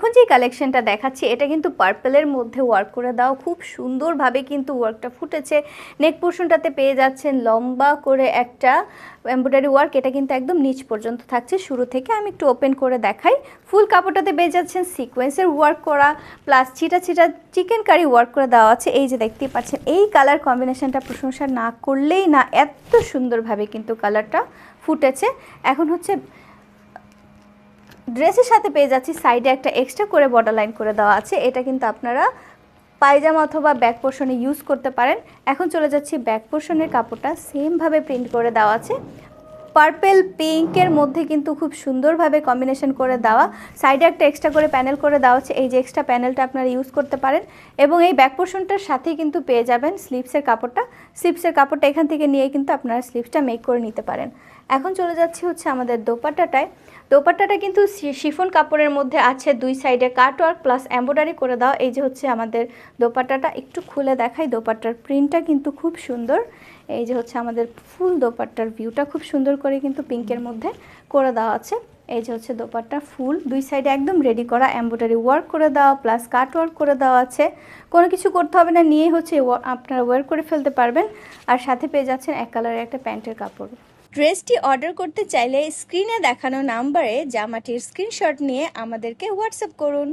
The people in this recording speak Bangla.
এখন যে কালেকশনটা দেখাচ্ছি, এটা কিন্তু পার্পেলের মধ্যে ওয়ার্ক করে দাও। খুব সুন্দরভাবে কিন্তু ওয়ার্কটা ফুটেছে। নেক পোর্শনটাতে পেয়ে যাচ্ছেন লম্বা করে একটা এমব্রয়ডারি ওয়ার্ক এটা কিন্তু একদম নিচ পর্যন্ত থাকছে। শুরু থেকে আমি একটু ওপেন করে দেখাই। ফুল কাপড়টাতে পেয়ে যাচ্ছেন সিকোয়েন্সের ওয়ার্ক করা প্লাস ছিটা ছিটা চিকেন কারি ওয়ার্ক করে দেওয়া আছে। এই যে দেখতেই পাচ্ছেন, এই কালার কম্বিনেশনটা প্রশংসা না করলেই না, এত সুন্দরভাবে কিন্তু কালারটা ফুটেছে। এখন হচ্ছে ড্রেসের সাথে পেয়ে যাচ্ছি সাইডে একটা এক্সট্রা করে বর্ডার লাইন করে দেওয়া আছে। এটা কিন্তু আপনারা পায়জামা অথবা ব্যাক পোর্শনে ইউজ করতে পারেন। এখন চলে যাচ্ছি ব্যাক পোর্শনের কাপড়টা সেমভাবে প্রিন্ট করে দেওয়া আছে। পার্পেল পিঙ্কের মধ্যে কিন্তু খুব সুন্দরভাবে কম্বিনেশন করে দেওয়া। সাইডে একটা এক্সট্রা করে প্যানেল করে দেওয়া হচ্ছে। এই যে এক্সট্রা প্যানেলটা আপনারা ইউজ করতে পারেন। এবং এই ব্যাক পোর্শনটার সাথেই কিন্তু পেয়ে যাবেন স্লিপসের কাপড়টা। স্লিপসের কাপড়টা এখান থেকে নিয়ে কিন্তু আপনারা স্লিপসটা মেক করে নিতে পারেন। এখন চলে যাচ্ছি হচ্ছে আমাদের দোপাট্টাটায়। দোপাট্টাটা কিন্তু শিফন কাপড়ের মধ্যে আছে। দুই সাইডে কাটওয়ার্ক প্লাস এম্ব্রয়ডারি করে দেওয়া। এই যে হচ্ছে আমাদের দোপাট্টাটা। একটু খুলে দেখাই দোপাট্টার প্রিন্টটা কিন্তু খুব সুন্দর। এই যে হচ্ছে আমাদের ফুল দোপাট্টার ভিউটা খুব সুন্দর করে কিন্তু পিঙ্কের মধ্যে করে দেওয়া আছে। এই যে হচ্ছে দোপাট্টা ফুল, দুই সাইডে একদম রেডি করা এম্ব্রয়ডারি ওয়ার্ক করে দেওয়া প্লাস কাট ওয়ার্ক করে দেওয়া আছে। কোনো কিছু করতে হবে না নিয়ে হচ্ছে আপনারা ওয়ার করে ফেলতে পারবেন। আর সাথে পেয়ে যাচ্ছেন এক কালারের একটা প্যান্টের কাপড়। ড্রেসটি অর্ডার করতে চাইলে স্ক্রিনে দেখানো নাম্বারে জামাটির স্ক্রিনশট নিয়ে আমাদেরকে হোয়াটসঅ্যাপ করুন।